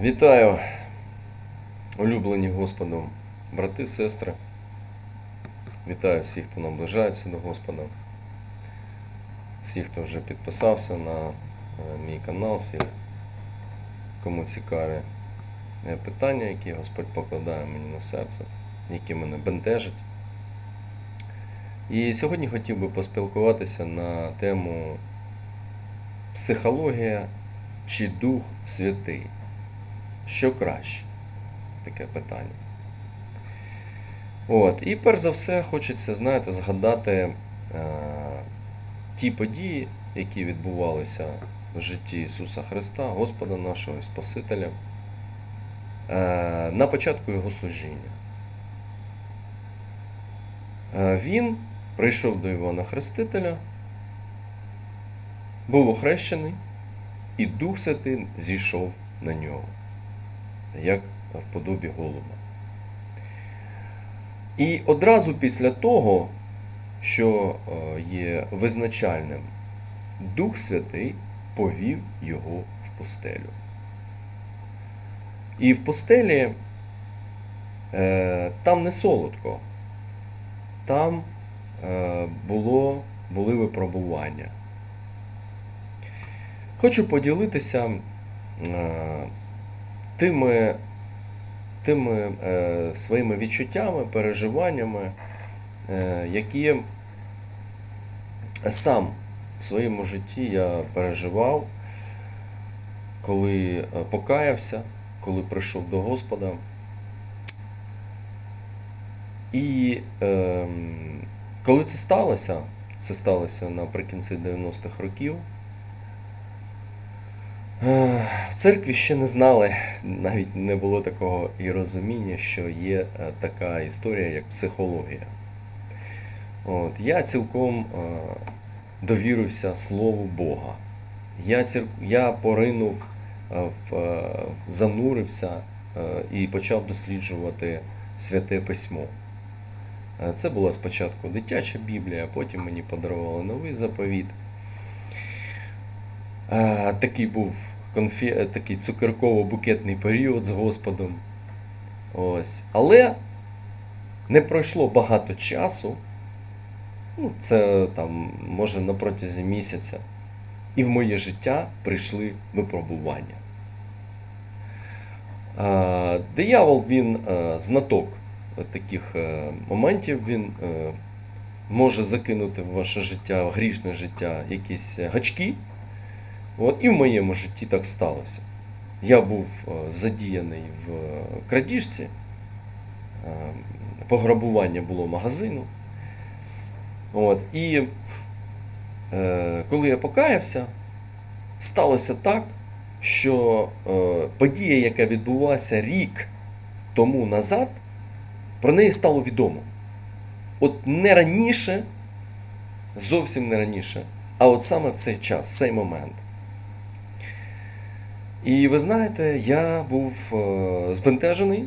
Вітаю, улюблені Господом, брати, сестри. Вітаю всіх, хто наближається до Господа. Всіх, хто вже підписався на е, мій канал, всіх, кому цікаві е, питання, які Господь покладає мені на серце, які мене бентежать. І сьогодні хотів би поспілкуватися на тему психологія чи Дух Святий? Що краще? Таке питання. От. І перш за все хочеться, знаєте, згадати е, ті події, які відбувалися в житті Ісуса Христа, Господа нашого Спасителя, е, на початку Його служіння. Е, Він прийшов до Івана Хрестителя, був охрещений, і Дух Святий зійшов на нього, як в подобі голуба. І одразу після того, що е, є визначальним, Дух Святий повів його в пустелю. І в пустелі е, там не солодко, там е, було, були випробування. Хочу поділитися е, тими, тими е, своїми відчуттями, переживаннями, е, які сам в своєму житті я переживав, коли покаявся, коли прийшов до Господа. І е, коли це сталося, це сталося наприкінці 90-х років. В церкві ще не знали, навіть не було такого і розуміння, що є е, така історія, як психологія. От, я цілком е, довірився Слову Бога. Я, я поринув, е, в, занурився і почав досліджувати святе письмо. Це була спочатку дитяча Біблія, потім мені подарували новий заповіт. Е, Такий був конфі... е, такий цукерково-букетний період з Господом. Ось. Але не пройшло багато часу. Ну, це там, може, на протязі місяця. І в моє життя прийшли випробування. Диявол він е, знаток таких е, моментів. Він може закинути в ваше життя, в грішне життя якісь гачки. От, і в моєму житті так сталося. Я був е, задіяний в е, крадіжці, е, пограбування було магазину. От, і коли я покаявся, сталося так, що подія, яка відбулася рік тому назад, про неї стало відомо. От не раніше, зовсім не раніше, а от саме в цей час, в цей момент. І ви знаєте, я був е, збентежений,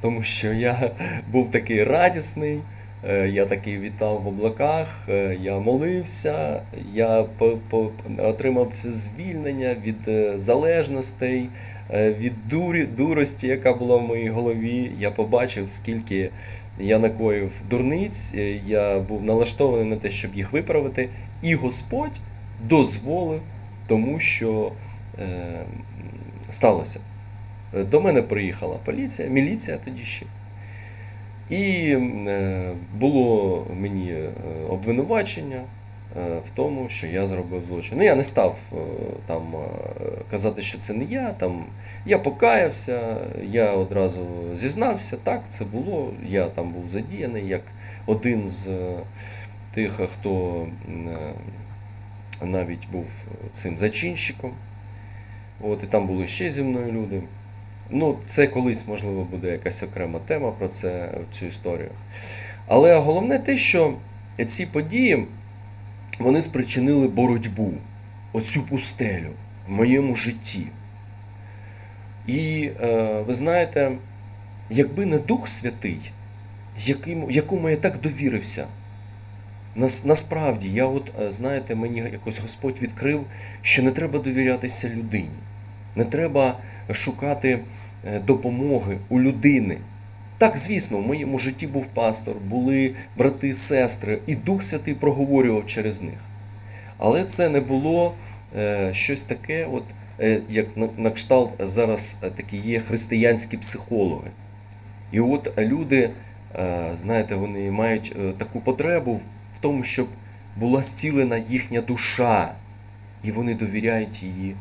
тому що я був такий радісний, е, я такий вітав в облаках, е, я молився, я отримав звільнення від залежностей, від дурі, дурості, яка була в моїй голові. Я побачив, скільки я накоїв дурниць, я був налаштований на те, щоб їх виправити, і Господь дозволив, тому що. Сталося. Е, До мене приїхала поліція, міліція тоді ще. І е, було мені е, обвинувачення в тому, що я зробив злочин. Ну, я не став там казати, що це не я. Там, я покаявся, я одразу зізнався, так, це було. Я там був задіяний як один з тих, хто навіть був цим зачинщиком. От, і там були ще зі мною люди. Ну, це колись, можливо, буде якась окрема тема про це, цю історію. Але головне те, що ці події вони спричинили боротьбу, оцю пустелю в моєму житті. І е, ви знаєте, якби не Дух Святий, яким, якому я так довірився, насправді, я от, е, знаєте, мені якось Господь відкрив, що не треба довірятися людині. Не треба шукати е, допомоги у людини. Так, звісно, в моєму житті був пастор, були брати, сестри, і Дух Святий проговорював через них. Але це не було е, щось таке, от, як на, кшталт зараз такі є християнські психологи. І от люди, знаєте, вони мають таку потребу в- тому, щоб була зцілена їхня душа, і вони довіряють її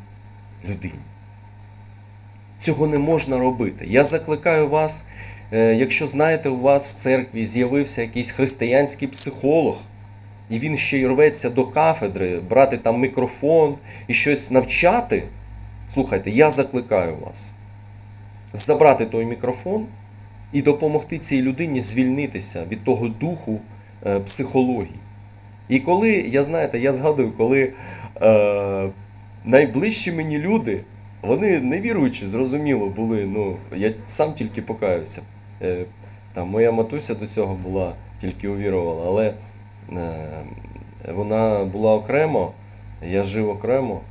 людині. Цього не можна робити. Я закликаю вас, е, якщо знаєте, у вас в церкві з'явився якийсь християнський психолог, і він ще й рветься до кафедри, брати там мікрофон і щось навчати. Слухайте, я закликаю вас забрати той мікрофон і допомогти цій людині звільнитися від того духу е, психології. І коли, я знаєте, я згадую, коли е, найближчі мені люди, вони невіруючі, зрозуміло, були. Ну, я сам тільки покаюся. Е, там, моя матуся до цього була, тільки увірувала, але е, вона була окремо, я жив окремо.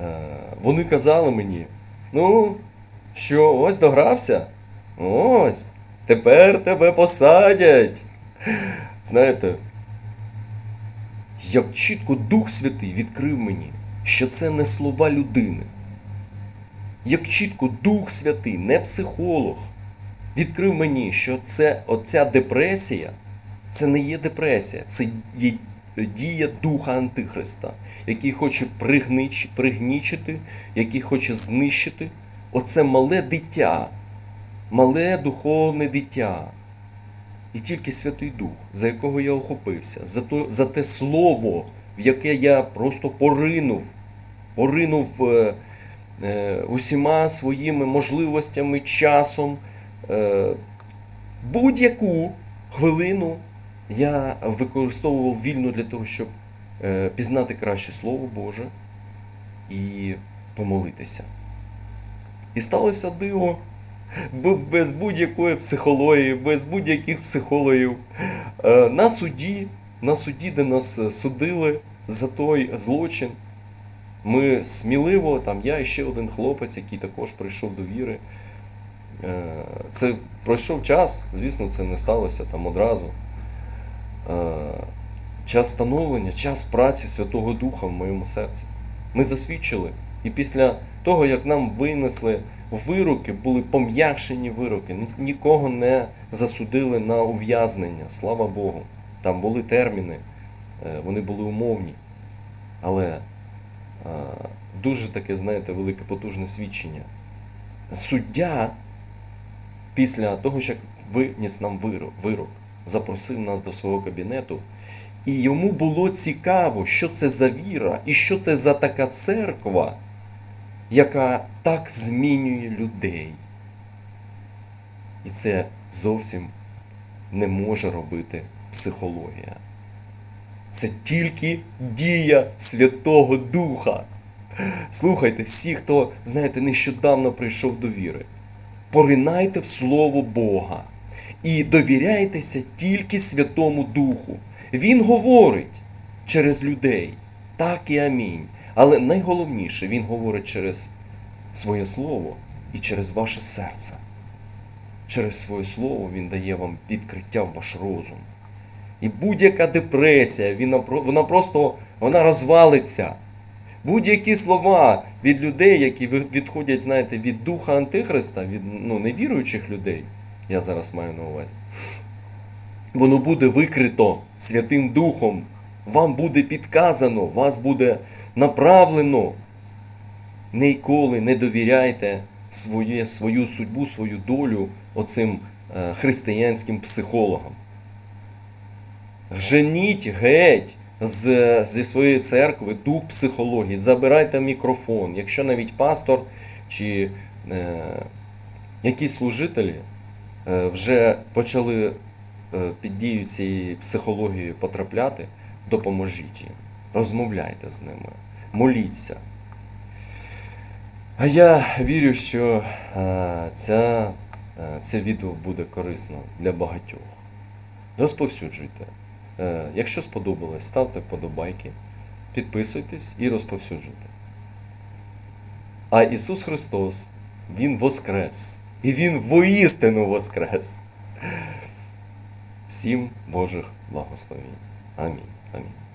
Е, вони казали мені, ну, що ось догрався, ось, тепер тебе посадять. Знаєте, як чітко Дух Святий відкрив мені, що це не слова людини. Як чітко Дух Святий, не психолог, відкрив мені, що це оця депресія, це не є депресія, це є дія Духа Антихриста, який хоче пригнічити, який хоче знищити. Оце мале дитя, мале духовне дитя. І тільки Святий Дух, за якого я охопився, за, то, за те слово, в яке я просто поринув, поринув е, е, усіма своїми можливостями, часом. Е, будь-яку хвилину я використовував вільно для того, щоб е, пізнати краще Слово Боже і помолитися. І сталося диво. Без будь-якої психології, без будь-яких психологів. Е, На суді, на суді, де нас е, судили за той злочин, ми сміливо, там я і ще один хлопець, який також прийшов до віри. Е, Це пройшов час, звісно, це не сталося там одразу. Час становлення, час праці Святого Духа в моєму серці. Ми засвідчили. І після того, як нам винесли вироки, були пом'якшені вироки, нікого не засудили на ув'язнення, слава Богу. Там були терміни, е, вони були умовні. Але е, дуже таке, знаєте, велике потужне свідчення. Суддя, після того, як виніс нам вирок, вирок, запросив нас до свого кабінету, і йому було цікаво, що це за віра і що це за така церква, яка так змінює людей. І це зовсім не може робити психологія. Це тільки дія Святого Духа. Слухайте, всі, хто, знаєте, нещодавно прийшов до віри, поринайте в Слово Бога і довіряйтеся тільки Святому Духу. Він говорить через людей, так і амінь. Але найголовніше, він говорить через своє слово і через ваше серце. Через своє слово він дає вам відкриття в ваш розум. І будь-яка депресія, вона, просто вона розвалиться. Будь-які слова від людей, які відходять, знаєте, від духа Антихриста, від ну, невіруючих людей, я зараз маю на увазі, воно буде викрито Святим Духом. Вам буде підказано, вас буде направлено. Ніколи не довіряйте своє, свою судьбу, свою долю оцим е, християнським психологам. Женіть геть з, зі своєї церкви дух психології, забирайте мікрофон. Якщо навіть пастор чи е, якісь служителі е, вже почали е, під дію цієї психології потрапляти, допоможіть їм, розмовляйте з ними, моліться. А я вірю, що е, ця, е, це відео буде корисно для багатьох. Розповсюджуйте. Е, Якщо сподобалось, ставте вподобайки, підписуйтесь і розповсюджуйте. А Ісус Христос, Він воскрес. І Він воістину воскрес. Всім Божих благословень. Амінь. Амінь.